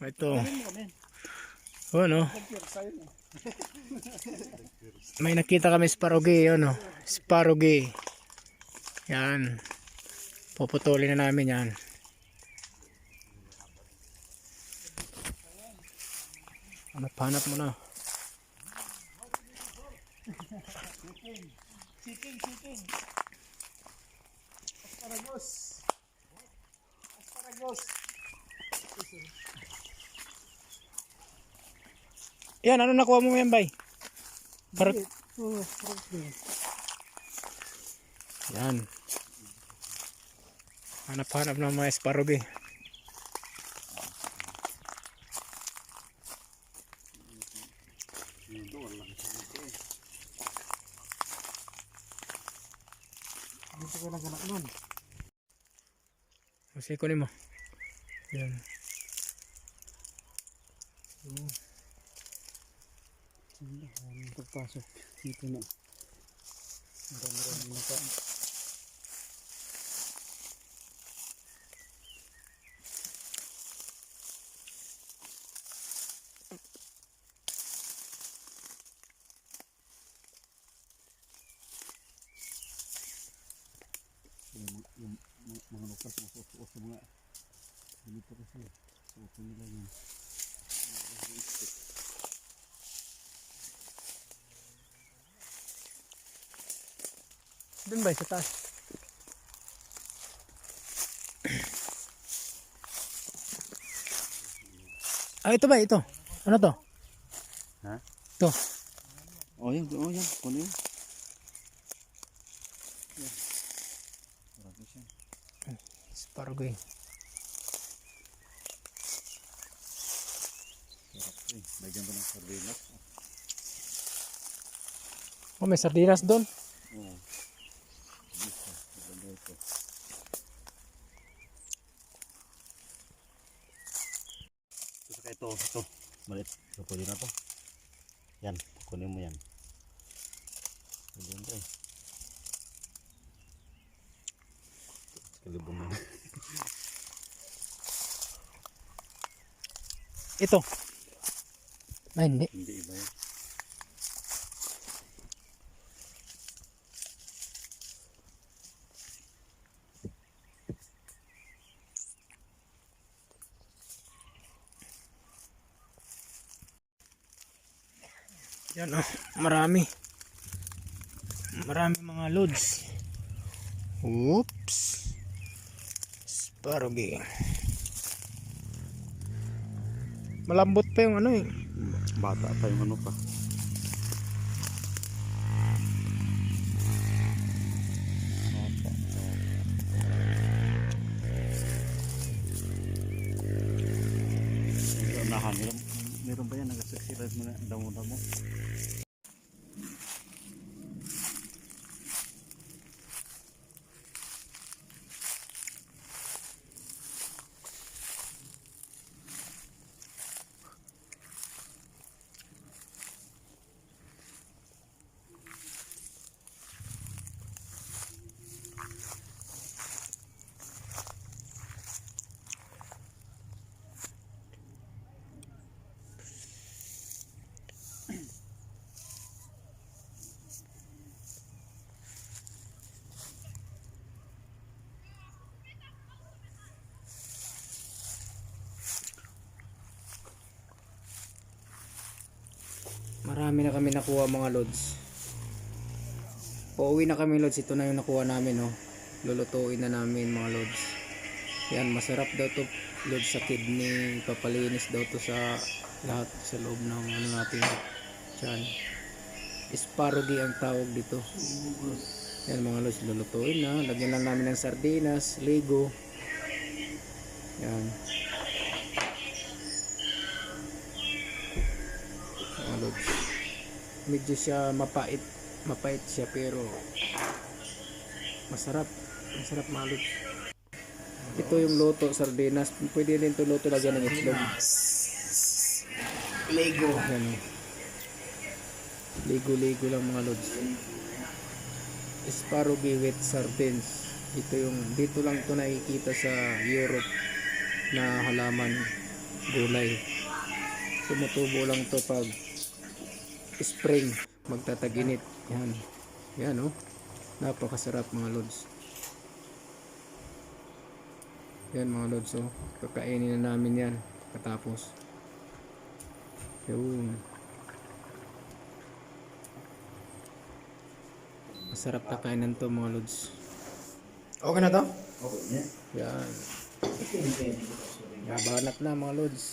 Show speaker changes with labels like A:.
A: Ito.
B: Ano?
A: Oh, no? May nakita kami sparogi, yun, no? Sparogi. Yan. Puputulin na namin yan. Hanap-hanap mo na.
B: Chicken, chicken. Asparagus. Asparagus.
A: Yan, ano nakuha mo yan, bay? Par
B: Oo, sarap din.
A: yan. Hanap-hanap ng mga sparogi.
B: Dito ka lang ganak nun.
A: Kasi kunin mo. Yan.
B: Ang pagpasok. Dito na. Marami-rami na pa. yung, yung, mga, mga lukas na susuot sa mga ganito kasi suot nila yun
A: Doon ba sa taas? Ah, ito ba? Ito. Ano to?
B: Ha?
A: Ito.
B: oh yan oh yan kuno yan to eh lagyan ba ng sardinas
A: Oh, may sardinas doon.
B: oo Dito, maganda ito. Ito ito. Malit. Ito pwede na to. Yan, kunin mo yan. To eh. Kalibong na.
A: Ito. Ay, hindi.
B: Hindi iba yan.
A: Yan oh, marami. Marami mga loads. Oops. Sparogi. Malambot pa yung ano eh.
B: Bata pa yung ano pa. Ba yan nag-subscribe mo na damo-damo?
A: Marami na kami nakuha mga loads. Pauwi na kami loads. Ito na yung nakuha namin oh. Lulutuin na namin mga loads. Yan, masarap daw to loads sa kidney. Papalinis daw to sa lahat sa loob ng ano natin. Diyan. Sparogi ang tawag dito. Yan mga loads, lulutuin na. Lagyan lang namin ng sardinas, ligo. Yan. Medyo siya mapait. Mapait siya pero masarap. Masarap mga loads. Ito yung luto, sardinas. Pwede din ito luto lagyan ng itlog. Lego. Yan o. Ligo-ligo lang mga lods. Sparogi with sardines. Ito yung, dito lang to nakikita sa Europe na halaman. gulay. Tumutubo lang to pag spring, magtataginit. Yan. Yan oh. Napakasarap mga lods. Yan mga lods oh. Kakainin na namin yan. Katapos. Yun. Masarap na kainan to mga lods. Okay na to?
B: Okay, yan.
A: Yan. Nabanat na mga lods.